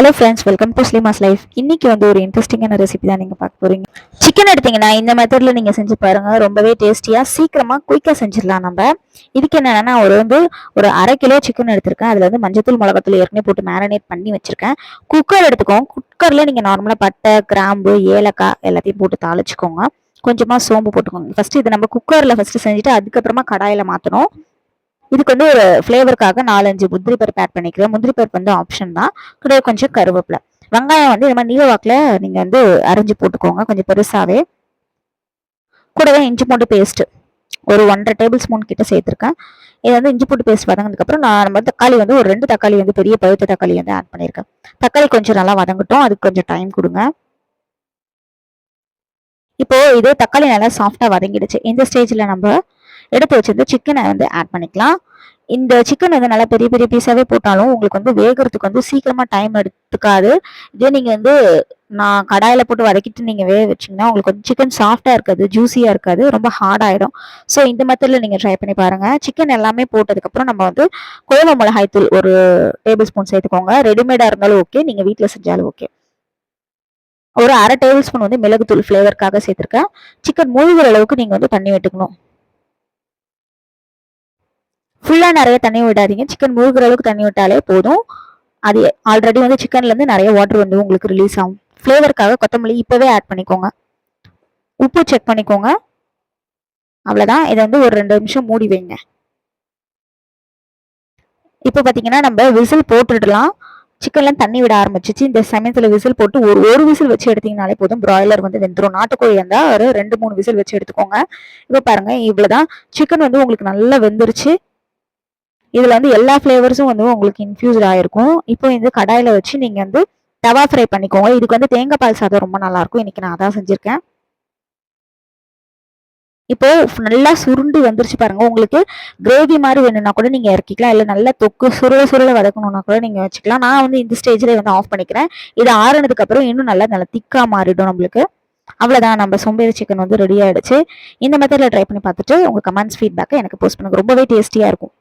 Hello friends welcome to ஸ்லிமாஸ் life இன்னைக்கு வந்து ஒரு இன்ட்ரெஸ்டிங்கான ரெசிபி தான் நீங்கள் பார்க்க போறீங்க. சிக்கன் எடுத்தீங்கன்னா இந்த மெத்தடில் நீங்கள் செஞ்சு பாருங்கள் ரொம்பவே டேஸ்டியாக சீக்கிரமாக குயிக்காக செஞ்சிடலாம் நம்ம. இதுக்கு என்னென்னா ஒரு வந்து ஒரு அரை கிலோ சிக்கன் எடுத்திருக்கேன். அதில் வந்து மஞ்சத்தூள் மிளகாத்தூள் ஏற்கனவே போட்டு மேரினேட் பண்ணி வச்சுருக்கேன். குக்கர் எடுத்துக்கோங்க. குக்கரில் நீங்கள் நார்மலாக பட்டை கிராம்பு ஏலக்காய் எல்லாத்தையும் போட்டு தாளிச்சுக்கோங்க. கொஞ்சமாக சோம்பு போட்டுக்கோங்க. ஃபஸ்ட்டு இதை நம்ம குக்கரில் ஃபஸ்ட்டு செஞ்சுட்டு அதுக்கப்புறமா கடாயில் மாற்றணும் இதுக்கு வந்து ஒரு ஃப்ளேவருக்காக நாலஞ்சு முந்திரி பருப்பு ஆட் பண்ணிக்கிறேன். முந்திரி பருப்பு வந்து ஆப்ஷன் தான். கூட கொஞ்சம் கருவேப்பிலை. வெங்காயம் வந்து இந்த மாதிரி நீல வாக்கில் நீங்கள் வந்து அரைஞ்சி போட்டுக்கோங்க. கொஞ்சம் பெருசாகவே கூடவே இஞ்சி பூண்டு பேஸ்ட்டு ஒரு ஒன்றரை டேபிள் ஸ்பூன் கிட்ட சேர்த்துருக்கேன். இது வந்து இஞ்சி பூண்டு பேஸ்ட் வதங்கினதுக்கப்புறம் நான் நம்ம தக்காளி வந்து ஒரு ரெண்டு தக்காளி வந்து பெரிய பழுத்த தக்காளி வந்து ஆட் பண்ணியிருக்கேன். தக்காளி கொஞ்சம் நல்லா வதங்கட்டும். அதுக்கு கொஞ்சம் டைம் கொடுங்க. இப்போ இது தக்காளி நல்லா சாஃப்டாக வதங்கிடுச்சு. இந்த ஸ்டேஜில் நம்ம எடுத்து வச்சிருந்த சிக்கனை வந்து ஆட் பண்ணிக்கலாம். இந்த சிக்கன் வந்து நல்லா பெரிய பெரிய பீஸாகவே போட்டாலும் உங்களுக்கு வந்து வேகிறதுக்கு வந்து சீக்கிரமாக டைம் எடுத்துக்காது. இதே நீங்கள் வந்து நான் கடாயில் போட்டு வதக்கிட்டு நீங்கள் வேக வச்சீங்கன்னா உங்களுக்கு வந்து சிக்கன் சாஃப்டாக இருக்காது ஜூஸியாக இருக்காது ரொம்ப ஹார்டாயிடும் ஸோ இந்த மெத்தட்ல நீங்கள் ட்ரை பண்ணி பாருங்கள் சிக்கன் எல்லாமே போட்டதுக்கப்புறம் நம்ம வந்து குழம்பு மிளகாய் தூள் ஒரு டேபிள் ஸ்பூன் சேர்த்துக்கோங்க. ரெடிமேடாக இருந்தாலும் ஓகே நீங்கள் வீட்டில் செஞ்சாலும் ஓகே ஒரு அரை டேபிள் ஸ்பூன் வந்து மிளகுத்தூள் ஃப்ளேவருக்காக சேர்த்துருக்கேன். சிக்கன் மூழ்கிற அளவுக்கு நீங்கள் வந்து தண்ணி விட்டுக்கணும். ஃபுல்லாக நிறைய தண்ணி விடாதீங்க. சிக்கன் முழுகிற அளவுக்கு தண்ணி விட்டாலே போதும். அது ஆல்ரெடி வந்து சிக்கன்லேருந்து நிறைய வாட்டர் வந்து உங்களுக்கு ரிலீஸ் ஆகும். ஃப்ளேவருக்காக கொத்தமல்லி இப்போவே ஆட் பண்ணிக்கோங்க. உப்பு செக் பண்ணிக்கோங்க. அவ்வளோதான் இதை வந்து ஒரு ரெண்டு நிமிஷம் மூடி வைங்க. இப்போ பார்த்தீங்கன்னா நம்ம விசில் போட்டுடலாம். சிக்கன்லாம் தண்ணி விட ஆரம்பிச்சிச்சு. இந்த சமயத்தில் விசில் போட்டு ஒரு ஒரு விசில் வச்சு எடுத்தீங்கனாலே போதும். பிராய்லர் வந்து வெந்துடும் நாட்டுக்கோழி இருந்தால் ஒரு ரெண்டு மூணு விசில் வச்சு எடுத்துக்கோங்க. இப்போ இவ்வளோ இவ்வளோதான் சிக்கன் வந்து உங்களுக்கு நல்லா வெந்துருச்சு. இதில் வந்து எல்லா ஃப்ளேவர்ஸும் வந்து உங்களுக்கு இன்ஃபியூஸ்ட் ஆகிருக்கும் இப்போ இந்த கடாயில் வச்சு நீங்கள் வந்து தவா ஃப்ரை பண்ணிக்கோங்க. இதுக்கு வந்து தேங்காய் பால் சாதம் ரொம்ப நல்லாயிருக்கும். இன்றைக்கி நான் அதான் செஞ்சுருக்கேன். இப்போ நல்லா சுருண்டு வந்துருச்சு பாருங்க. உங்களுக்கு கிரேவி மாதிரி வேணும்னா கூட நீங்க இறக்கிக்கலாம். இல்லை நல்லா தொக்கு சுருள சுருள வதக்கணும்னா கூட நீங்க வச்சுக்கலாம். நான் வந்து இந்த ஸ்டேஜ்ல வந்து ஆஃப் பண்ணிக்கிறேன். இது ஆறுனதுக்கு அப்புறம் இன்னும் நல்லா நல்லா திக்கா மாறிடும் நம்மளுக்கு. அவ்வளோதான் நம்ம சோம்பேறி சிக்கன் வந்து ரெடி ஆயிடுச்சு. இந்த மெத்தடில் ட்ரை பண்ணி பார்த்துட்டு உங்கள் கமெண்ட்ஸ் ஃபீட்பேக்கை எனக்கு போஸ்ட் பண்ணுங்க. ரொம்பவே டேஸ்டியாக இருக்கும்.